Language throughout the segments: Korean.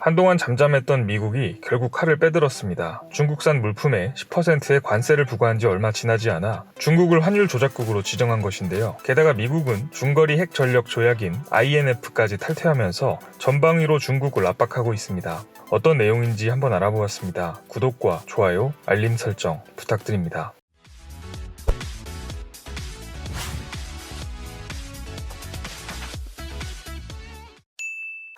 한동안 잠잠했던 미국이 결국 칼을 빼들었습니다. 중국산 물품에 10%의 관세를 부과한 지 얼마 지나지 않아 중국을 환율 조작국으로 지정한 것인데요. 게다가 미국은 중거리 핵 전력 조약인 INF까지 탈퇴하면서 전방위로 중국을 압박하고 있습니다. 어떤 내용인지 한번 알아보았습니다. 구독과 좋아요, 알림 설정 부탁드립니다.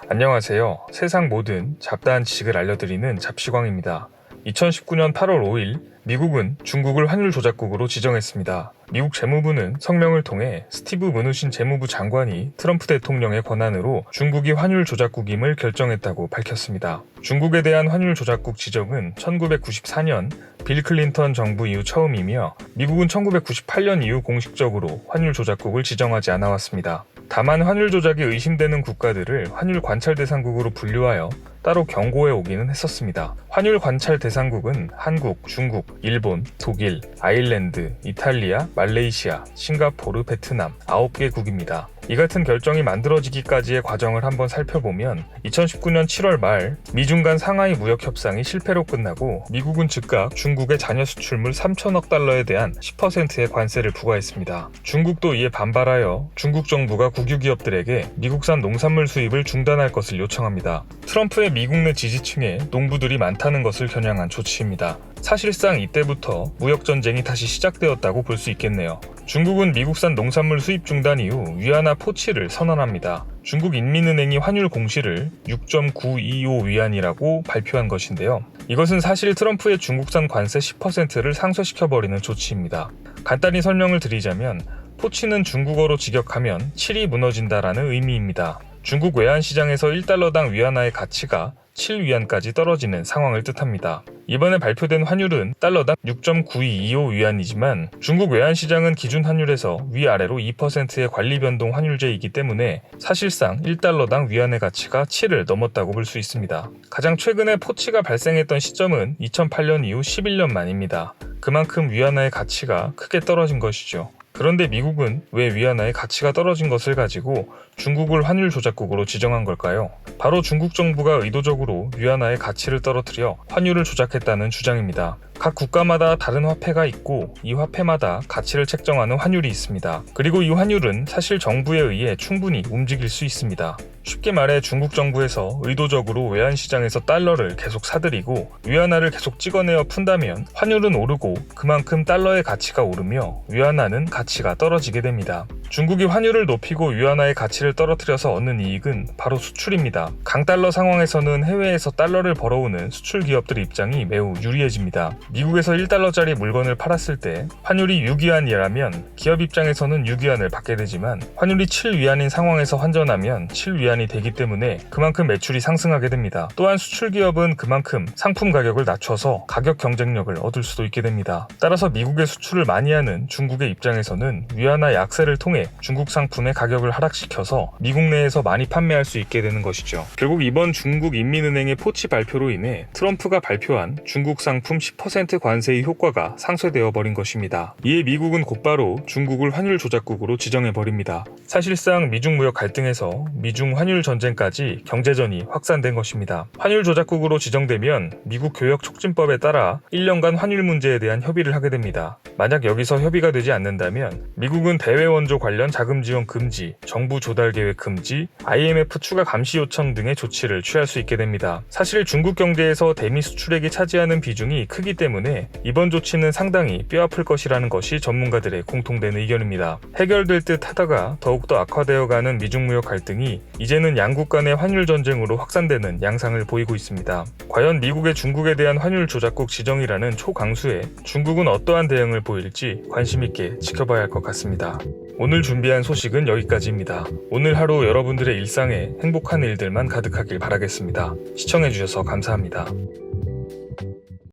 안녕하세요. 세상 모든 잡다한 지식을 알려드리는 잡시광입니다. 2019년 8월 5일 미국은 중국을 환율 조작국으로 지정했습니다. 미국 재무부는 성명을 통해 스티브 문우신 재무부 장관이 트럼프 대통령의 권한으로 중국이 환율 조작국임을 결정했다고 밝혔습니다. 중국에 대한 환율 조작국 지정은 1994년 빌 클린턴 정부 이후 처음이며 미국은 1998년 이후 공식적으로 환율 조작국을 지정하지 않아 왔습니다. 다만 환율 조작이 의심되는 국가들을 환율 관찰 대상국으로 분류하여 따로 경고해 오기는 했었습니다. 환율 관찰 대상국은 한국, 중국, 일본, 독일, 아일랜드, 이탈리아, 말레이시아, 싱가포르, 베트남 9개국입니다. 이 같은 결정이 만들어지기까지의 과정을 한번 살펴보면 2019년 7월 말 미중 간 상하이 무역 협상이 실패로 끝나고 미국은 즉각 중국의 잔여 수출물 3천억 달러에 대한 10%의 관세를 부과했습니다. 중국도 이에 반발하여 중국 정부가 국유 기업들에게 미국산 농산물 수입을 중단할 것을 요청합니다. 트럼프의 미국 내 지지층에 농부들이 많다는 것을 겨냥한 조치입니다. 사실상 이때부터 무역 전쟁이 다시 시작되었다고 볼 수 있겠네요. 중국은 미국산 농산물 수입 중단 이후 위안화 포치를 선언합니다. 중국 인민은행이 환율 공시를 6.925 위안이라고 발표한 것인데요. 이것은 사실 트럼프의 중국산 관세 10%를 상쇄시켜버리는 조치입니다. 간단히 설명을 드리자면 포치는 중국어로 직역하면 7이 무너진다라는 의미입니다. 중국 외환 시장에서 1달러당 위안화의 가치가 7위안까지 떨어지는 상황을 뜻합니다. 이번에 발표된 환율은 달러당 6.9225 위안이지만 중국 외환 시장은 기준 환율에서 위아래로 2%의 관리 변동 환율제이기 때문에 사실상 1달러당 위안의 가치가 7을 넘었다고 볼 수 있습니다. 가장 최근에 포치가 발생했던 시점은 2008년 이후 11년 만입니다. 그만큼 위안화의 가치가 크게 떨어진 것이죠. 그런데 미국은 왜 위안화의 가치가 떨어진 것을 가지고 중국을 환율 조작국으로 지정한 걸까요? 바로 중국 정부가 의도적으로 위안화의 가치를 떨어뜨려 환율을 조작했다는 주장입니다. 각 국가마다 다른 화폐가 있고 이 화폐마다 가치를 책정하는 환율이 있습니다. 그리고 이 환율은 사실 정부에 의해 충분히 움직일 수 있습니다. 쉽게 말해 중국 정부에서 의도적으로 외환 시장에서 달러를 계속 사들이고 위안화를 계속 찍어내어 푼다면 환율은 오르고 그만큼 달러의 가치가 오르며 위안화는 가치가 떨어지게 됩니다. 중국이 환율을 높이고 위안화의 가치를 떨어뜨려서 얻는 이익은 바로 수출입니다. 강달러 상황에서는 해외에서 달러를 벌어오는 수출 기업들 입장이 매우 유리해집니다. 미국에서 1달러짜리 물건을 팔았을 때 환율이 6위안이라면 기업 입장에서는 6위안을 받게 되지만 환율이 7위안인 상황에서 환전하면 7위안이 되기 때문에 그만큼 매출이 상승하게 됩니다. 또한 수출 기업은 그만큼 상품 가격을 낮춰서 가격 경쟁력을 얻을 수도 있게 됩니다. 따라서 미국의 수출을 많이 하는 중국의 입장에서는 위안화 약세를 통해 중국 상품의 가격을 하락시켜서 미국 내에서 많이 판매할 수 있게 되는 것이죠. 결국 이번 중국 인민은행의 포치 발표로 인해 트럼프가 발표한 중국 상품 10% 관세의 효과가 상쇄되어 버린 것입니다. 이에 미국은 곧바로 중국을 환율 조작국으로 지정해 버립니다. 사실상 미중 무역 갈등에서 미중 환율 전쟁까지 경제전이 확산된 것입니다. 환율 조작국으로 지정되면 미국 교역 촉진법에 따라 1년간 환율 문제에 대한 협의를 하게 됩니다. 만약 여기서 협의가 되지 않는다면 미국은 대외 원조 관련 자금 지원 금지, 정부 조달 계획 금지, IMF 추가 감시 요청 등의 조치를 취할 수 있게 됩니다. 사실 중국 경제에서 대미 수출액이 차지하는 비중이 크기 때문에 이번 조치는 상당히 뼈아플 것이라는 것이 전문가들의 공통된 의견입니다. 해결될 듯 하다가 더욱더 악화되어 가는 미중 무역 갈등이 이제는 양국 간의 환율 전쟁으로 확산되는 양상을 보이고 있습니다. 과연 미국의 중국에 대한 환율 조작국 지정이라는 초강수에 중국은 어떠한 대응을 보일지 관심 있게 지켜봐야 할 것 같습니다. 오늘 준비한 소식은 여기까지입니다. 오늘 하루 여러분들의 일상에 행복한 일들만 가득하길 바라겠습니다. 시청해주셔서 감사합니다.